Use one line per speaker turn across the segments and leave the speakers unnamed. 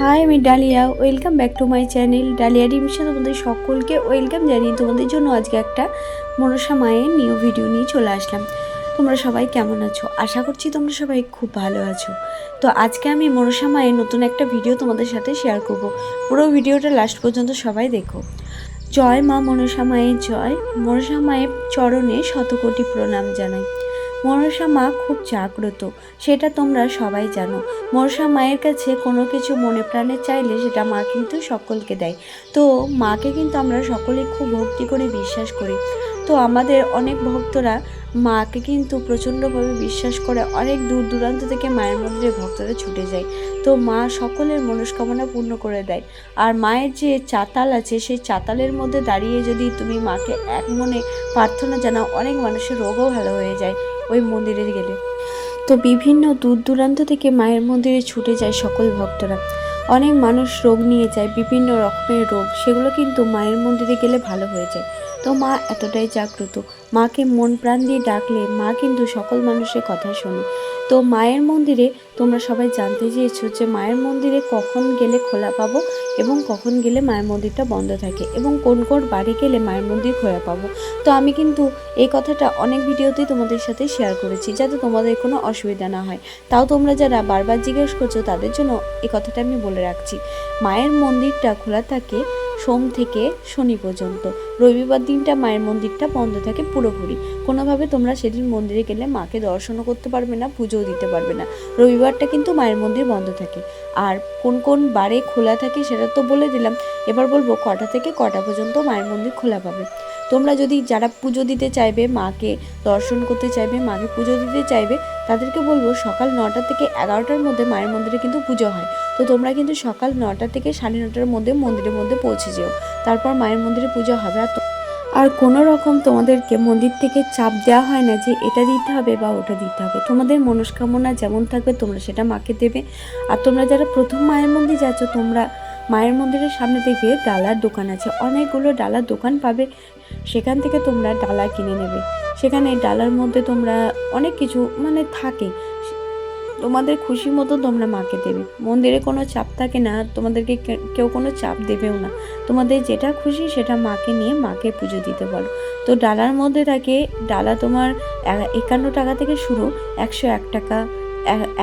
High আমি Dalia. Welcome back to my channel Dalia ডিমিশন তোমাদের সকলকে ওয়েলকাম জানিয়ে তোমাদের জন্য আজকে একটা মনসা মায়ের নিউ ভিডিও নিয়ে চলে আসলাম। তোমরা সবাই কেমন আছো? আশা করছি তোমরা সবাই খুব ভালো আছো। তো আজকে আমি মনসা মায়ের নতুন একটা ভিডিও তোমাদের সাথে শেয়ার করব। পুরো ভিডিওটা লাস্ট পর্যন্ত সবাই দেখো। জয় মা মনসা মায়ের, জয়। মনসা মায়ের চরণে শতকোটি প্রণাম জানাই। মনসা মা খুব জাগ্রত, সেটা তোমরা সবাই জানো। মনসা মায়ের কাছে কোনো কিছু মনে প্রাণে চাইলে সেটা মা কিন্তু সকলকে দেয়। তো মাকে কিন্তু আমরা সকলে খুব ভক্তি করে বিশ্বাস করি। তো আমাদের অনেক ভক্তরা মাকে কিন্তু প্রচণ্ডভাবে বিশ্বাস করে, অনেক দূর দূরান্ত থেকে মায়ের মন্দিরে ভক্তরা ছুটে যায়। তো মা সকলের মনস্কামনা পূর্ণ করে দেয়। আর মায়ের যে চাতাল আছে, সেই চাতালের মধ্যে দাঁড়িয়ে যদি তুমি মাকে এক মনে প্রার্থনা জানাও, অনেক মানুষের রোগও ভালো হয়ে যায় ওই মন্দিরে গেলে। তো বিভিন্ন দূর দূরান্ত থেকে মায়ের মন্দিরে ছুটে যায় সকল ভক্তরা। অনেক মানুষ রোগ নিয়ে যায়, বিভিন্ন রকমের রোগ, সেগুলো কিন্তু মায়ের মন্দিরে গেলে ভালো হয়ে যায়। তো মা এতটাই জাগ্রত। মাকে মন প্রাণ দিয়ে ডাকলে মা কিন্তু সকল মানুষের কথা শোনে। তো মায়ের মন্দিরে তোমরা সবাই জানতে চেয়েছো যে মায়ের মন্দিরে কখন গেলে খোলা পাবো এবং কখন গেলে মায়ের মন্দিরটা বন্ধ থাকে এবং কোন কোন বাড়ি গেলে মায়ের মন্দির খোলা পাবো। তো আমি কিন্তু এই কথাটা অনেক ভিডিওতেই তোমাদের সাথে শেয়ার করেছি যাতে তোমাদের কোনো অসুবিধা না হয়। তাও তোমরা যারা বারবার জিজ্ঞেস করছ তাদের জন্য এই কথাটা আমি বলে রাখছি। মায়ের মন্দিরটা খোলা থাকে সোম থেকে শনি পর্যন্ত। রবিবার দিনটা মায়ের মন্দিরটা বন্ধ থাকে পুরোপুরি। কোনোভাবে তোমরা সেদিন মন্দিরে গেলে মাকে দর্শনও করতে পারবে না পুজোও দিতে পারবে না। রবিবারটা কিন্তু মায়ের মন্দির বন্ধ থাকে। আর কোন কোন বারে খোলা থাকে সেটা তো বলে দিলাম। এবার বলব কটা থেকে কটা পর্যন্ত মায়ের মন্দির খোলা পাবে। তোমরা যদি যারা পুজো দিতে চাইবে, মাকে দর্শন করতে চাইবে, মাকে পুজো দিতে চাইবে, তাদেরকে বলব সকাল নটা থেকে এগারোটার মধ্যে মায়ের মন্দিরে কিন্তু পুজো হয়। তো তোমরা কিন্তু সকাল নটা থেকে সাড়ে নটার মধ্যে মন্দিরের মধ্যে পৌঁছে যেও। তারপর মায়ের মন্দিরে পুজো হবে। আর আর কোনো রকম তোমাদেরকে মন্দির থেকে চাপ দেওয়া হয় না যে এটা দিতে হবে বা ওটা দিতে হবে। তোমাদের মনস্কামনা যেমন থাকবে, তোমরা সেটা মাকে দেবে। আর তোমরা যারা প্রথম মায়ের মন্দির যাচ্ছ, তোমরা মায়ের মন্দিরের সামনে দেখবে ডালার দোকান আছে। অনেকগুলো ডালার দোকান পাবে। সেখান থেকে তোমরা ডালা কিনে নেবে। সেখানে ডালার মধ্যে তোমরা অনেক কিছু মানে থাকে। তোমাদের খুশি মতো তোমরা মাকে দেবে। মন্দিরে কোনো চাপ থাকে না তোমাদেরকে কেউ কোনো চাপ দেবেও না। তোমাদের যেটা খুশি সেটা মাকে নিয়ে মাকে পুজো দিতে পারো তো ডালার মধ্যে থাকে, ডালা তোমার একান্ন টাকা থেকে শুরু, একশো এক টাকা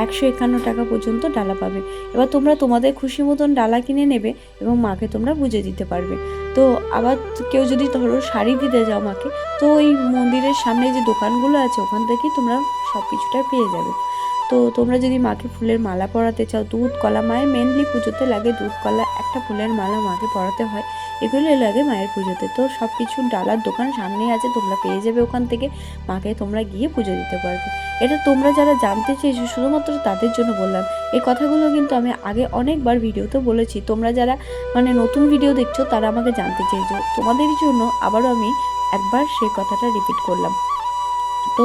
একশো একান্ন টাকা পর্যন্ত ডালা পাবে। এবার তোমরা তোমাদের খুশি মতন ডালা কিনে নেবে এবং মাকে তোমরা পুজো দিতে পারবে। তো আবার কেউ যদি ধরো শাড়ি দিতে যাও মাকে, তো ওই মন্দিরের সামনে যে দোকানগুলো আছে, ওখান থেকেই তোমরা সব কিছুটা পেয়ে যাবে। তো তোমরা যদি মাকে ফুলের মালা পরাতে চাও, দুধ, কলা, মায়ের মেনলি পুজোতে লাগে দুধ, কলা, একটা ফুলের মালা মাকে পরাতে হয়। এগুলো লাগে মায়ের পুজোতে। তো সব কিছু ডালার দোকান সামনেই আছে, তোমরা পেয়ে যাবে ওখান থেকে। মাকে তোমরা গিয়ে পুজো দিতে পারবে। এটা তোমরা যারা জানতে চেয়েছো, শুধুমাত্র তাদের জন্য বললাম। এই কথাগুলো কিন্তু আমি আগে অনেকবার ভিডিওতে বলেছি। তোমরা যারা মানে নতুন ভিডিও দেখছ, তারা আমাকে জানতে চেয়েছো। তোমাদের জন্য আবারও আমি একবার সেই কথাটা রিপিট করলাম। তো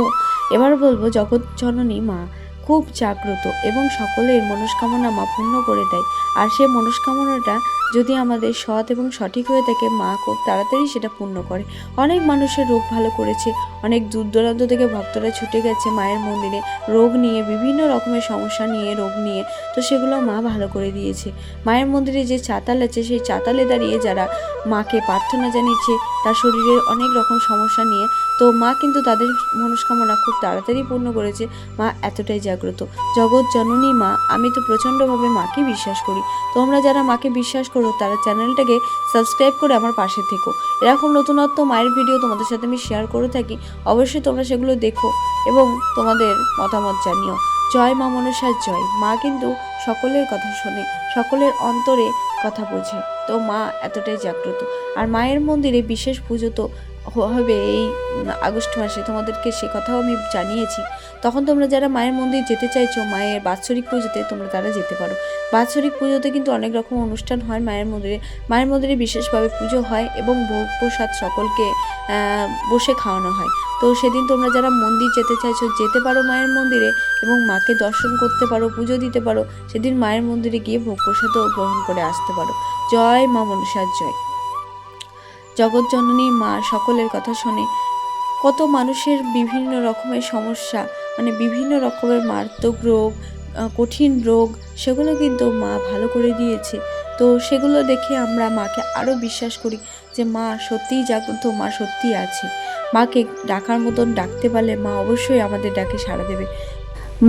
এবার বলব, জগৎ জননী মা। খুব জাগ্রত এবং সকলের মনস্কামনা মা পূর্ণ করে দেয়। আর সেই মনস্কামনাটা যদি আমাদের সৎ এবং সঠিক হয়ে থাকে, মা খুব তাড়াতাড়ি সেটা পূর্ণ করে। অনেক মানুষের রোগ ভালো করেছে, অনেক দূর দূরান্ত থেকে ভক্তরা ছুটে গেছে মায়ের মন্দিরে, রোগ নিয়ে, বিভিন্ন রকমের সমস্যা নিয়ে, রোগ নিয়ে। তো সেগুলো মা ভালো করে দিয়েছে। মায়ের মন্দিরে যে চাতাল আছে, সেই চাতালে দাঁড়িয়ে যারা মাকে প্রার্থনা জানিয়েছে, তার শরীরের অনেক রকম সমস্যা নিয়ে। তো মা কিন্তু তাদের মনস্কামনা খুব তাড়াতাড়ি পূর্ণ করেছে। মা এতটাই জাগ্রত। জগৎ জননী মা, আমি তো প্রচণ্ডভাবে মাকে বিশ্বাস করি। তোমরা যারা মাকে বিশ্বাস করো, তারা চ্যানেলটাকে সাবস্ক্রাইব করে আমার পাশে থেকো। এরকম নতুনত্ব মায়ের ভিডিও তোমাদের সাথে আমি শেয়ার করে থাকি। অবশ্যই তোমরা সেগুলো দেখো এবং তোমাদের মতামত জানিও। জয় মা মনসার জয়। মা কিন্তু সকলের কথা শোনে, সকলের অন্তরে কথা বোঝে। তো মা এতটাই জাগ্রত। আর মায়ের মন্দিরে বিশেষ পুজো তো হবে এই আগস্ট মাসে, তোমাদেরকে সে কথাও আমি জানিয়েছি। তখন তোমরা যারা মায়ের মন্দির যেতে চাইছো, মায়ের বাৎসরিক পুজোতে তোমরা তারা যেতে পারো। বাৎসরিক পুজোতে কিন্তু অনেক রকম অনুষ্ঠান হয় মায়ের মন্দিরে। মায়ের মন্দিরে বিশেষভাবে পুজো হয় এবং ভোগ প্রসাদ সকলকে বসে খাওয়ানো হয়। তো সেদিন তোমরা যারা মন্দির যেতে চাইছো, যেতে পারো মায়ের মন্দিরে এবং মাকে দর্শন করতে পারো, পুজো দিতে পারো, সেদিন মায়ের মন্দিরে গিয়ে ভোগ প্রসাদও গ্রহণ করে আসতে পারো। জয় মা মনসার জয়। জগৎজননী মা সকলের কথা শোনে। কত মানুষের বিভিন্ন রকমের সমস্যা মানে বিভিন্ন রকমের মারাত্মক রোগ কঠিন রোগ, সেগুলো কিন্তু মা ভালো করে দিয়েছে। তো সেগুলো দেখে আমরা মাকে আরও বিশ্বাস করি। যে মা সত্যিই জাগ্রত, মা সত্যিই আছে। মাকে ডাকার মতন ডাকতে পারলে মা অবশ্যই আমাদের ডাকে সাড়া দেবে।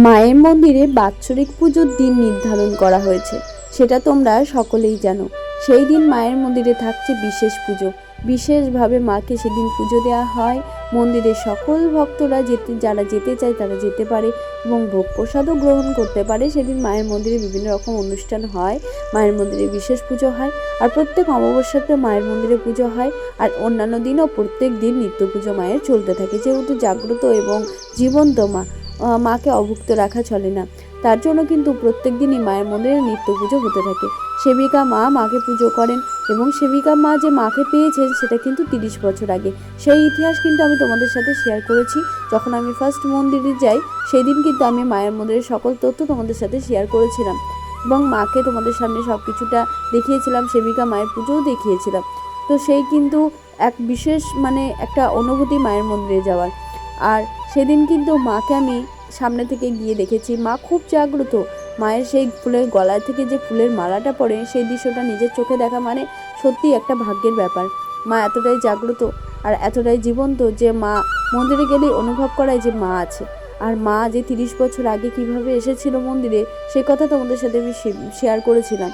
মায়ের মন্দিরে বাৎসরিক পুজোর দিন নির্ধারণ করা হয়েছে, সেটা তোমরা সকলেই জানো। সেই দিন মায়ের মন্দিরে থাকছে বিশেষ পুজো। বিশেষভাবে মাকে সেদিন পুজো দেওয়া হয় মন্দিরে সকল ভক্তরা যেতে, যারা যেতে চায় তারা যেতে পারে এবং ভোগ প্রসাদও গ্রহণ করতে পারে। সেদিন মায়ের মন্দিরে বিভিন্ন রকম অনুষ্ঠান হয়, মায়ের মন্দিরে বিশেষ পুজো হয় আর প্রত্যেক অমাবস্যাতে মায়ের মন্দিরে পুজো হয় আর অন্যান্য দিনও প্রত্যেক দিন নিত্য পুজো মায়ের চলতে থাকে। যেহেতু জাগ্রত এবং জীবন্ত মা মাকে অভুক্ত রাখা চলে না, তার জন্য কিন্তু প্রত্যেক দিনই মায়ের মন্দিরে নিত্য পুজো হতে থাকে। সেবিকা মা মাকে পুজো করেন এবং সেবিকা মা যে মাকে পেয়েছেন সেটা কিন্তু তিরিশ বছর আগে। সেই ইতিহাস কিন্তু আমি তোমাদের সাথে শেয়ার করেছি। যখন আমি ফার্স্ট মন্দিরে যাই সেই দিন কিন্তু আমি মায়ের মন্দিরের সকল তথ্য তোমাদের সাথে শেয়ার করেছিলাম এবং মাকে তোমাদের সামনে সব কিছুটা দেখিয়েছিলাম, সেবিকা মায়ের পুজোও দেখিয়েছিলাম। তো সেই কিন্তু এক বিশেষ মানে একটা অনুভূতি মায়ের মন্দিরে যাওয়ার। আর সেদিন কিন্তু মাকে আমি সামনে থেকে গিয়ে দেখেছি। মা খুব জাগ্রত মায়ের সেই ফুলের গলায় থেকে যে ফুলের মালাটা পড়ে, সেই দৃশ্যটা নিজের চোখে দেখা মানে সত্যি একটা ভাগ্যের ব্যাপার। মা এতটাই জাগ্রত আর এতটাই জীবন্ত যে মা মন্দিরে গেলেই অনুভব করায় যে মা আছে। আর মা যে তিরিশ বছর আগে কীভাবে এসেছিল মন্দিরে, সে কথা তোমাদের সাথে আমি শেয়ার করেছিলাম।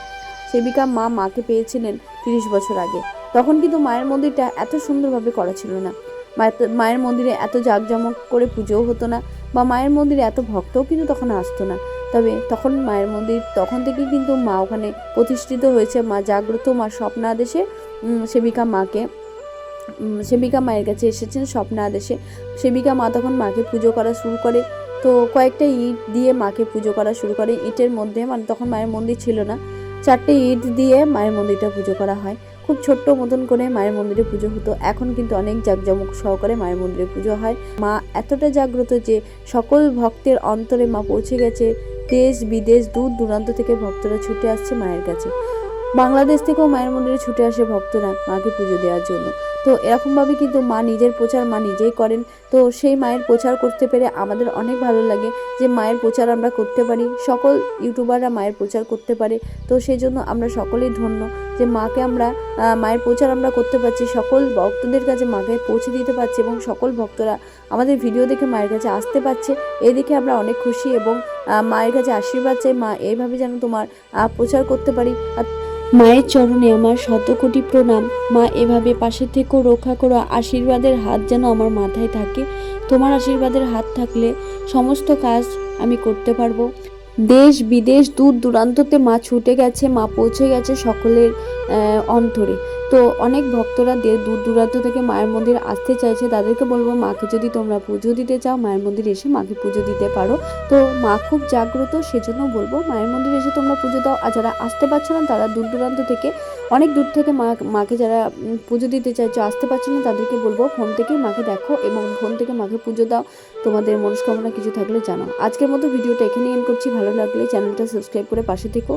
সেবিকা মা মাকে পেয়েছিলেন তিরিশ বছর আগে। তখন কিন্তু মায়ের মন্দিরটা এত সুন্দরভাবে করা ছিল না। মায়ের- মায়ের মন্দিরে এত জাঁকজমক করে পুজোও হতো না বা মায়ের মন্দিরে এত ভক্তও কিন্তু তখন আসতো না। তবে তখন মায়ের মন্দির, তখন থেকে কিন্তু মা ওখানে প্রতিষ্ঠিত হয়েছে। মা জাগ্রত, মা স্বপ্নাদেশে সেবিকা মাকে সেবিকা মায়ের কাছে এসেছেন স্বপ্নাদেশে। সেবিকা মা তখন মাকে পুজো করা শুরু করে। তো কয়েকটা ইট দিয়ে মাকে পুজো করা শুরু করে। ইটের মধ্যে মানে তখন মায়ের মন্দির ছিল না। চারটে ইট দিয়ে মায়ের মন্দিরটা পুজো করা হয়। খুব ছোট্ট মতন করে মায়ের মন্দিরে পুজো হতো। এখন কিন্তু অনেক জাঁকজমক সহকারে মায়ের মন্দিরে পুজো হয়। মা এতটা জাগ্রত যে সকল ভক্তের অন্তরে মা পৌঁছে গেছে। দেশ বিদেশ দূর দূরান্ত থেকে ভক্তরা ছুটে আসছে মায়ের কাছে। বাংলাদেশ থেকেও মায়ের মন্দিরে ছুটে আসে ভক্তরা মাকে পুজো দেওয়ার জন্য। তো এরকমভাবে কিন্তু মা নিজের প্রচার, মা নিজেই করেন। তো সেই মায়ের প্রচার করতে পেরে আমাদের অনেক ভালো লাগে যে মায়ের প্রচার আমরা করতে পারি, সকল ইউটিউবাররা মায়ের প্রচার করতে পারে। তো সেই জন্য আমরা সকলেই ধন্য যে মাকে আমরা মায়ের প্রচার আমরা করতে পারছি, সকল ভক্তদের কাছে মাকে পৌঁছে দিতে পারছি এবং সকল ভক্তরা আমাদের ভিডিও দেখে মায়ের কাছে আসতে পারছে। এই দেখে আমরা অনেক খুশি এবং মায়ের কাছে আশীর্বাদ চাই। মা, এইভাবে যেন তোমার প্রচার করতে পারি। আর মায়ের চরণে আমার শত কোটি প্রণাম। মা এভাবে পাশে থেকেও রক্ষা করো, আশীর্বাদের হাত যেন আমার মাথায় থাকে। তোমার আশীর্বাদের হাত থাকলে সমস্ত কাজ আমি করতে পারব। দেশ, বিদেশ দূর দূরান্ততে মা ছুটে গেছে, মা পৌঁছে গেছে সকলের অন্তরে। তো অনেক ভক্তরা দূর দূরান্ত থেকে মায়ের মন্দির আসতে চাইছে। তাদেরকে বলব, মাকে যদি তোমরা পুজো দিতে চাও, মায়ের মন্দির এসে মাকে পুজো দিতে পারো। তো মা খুব জাগ্রত, সেজন্য বলব, মায়ের মন্দির এসে তোমরা পুজো দাও। আর যারা আসতে পারছ না, তারা দূর দূরান্ত থেকে, অনেক দূর থেকে মা মাকে যারা পুজো দিতে চাইছো, আসতে পারছ না, তাদেরকে বলব, ফোন থেকেই মাকে দেখো এবং ফোন থেকে মাকে পুজো দাও। তোমাদের মনস্কামনা কিছু থাকলে জানাও। আজকের মতো ভিডিওটা এখানে এন্ড করছি। ভালো লাগলে চ্যানেলটা সাবস্ক্রাইব করে পাশে থেকো।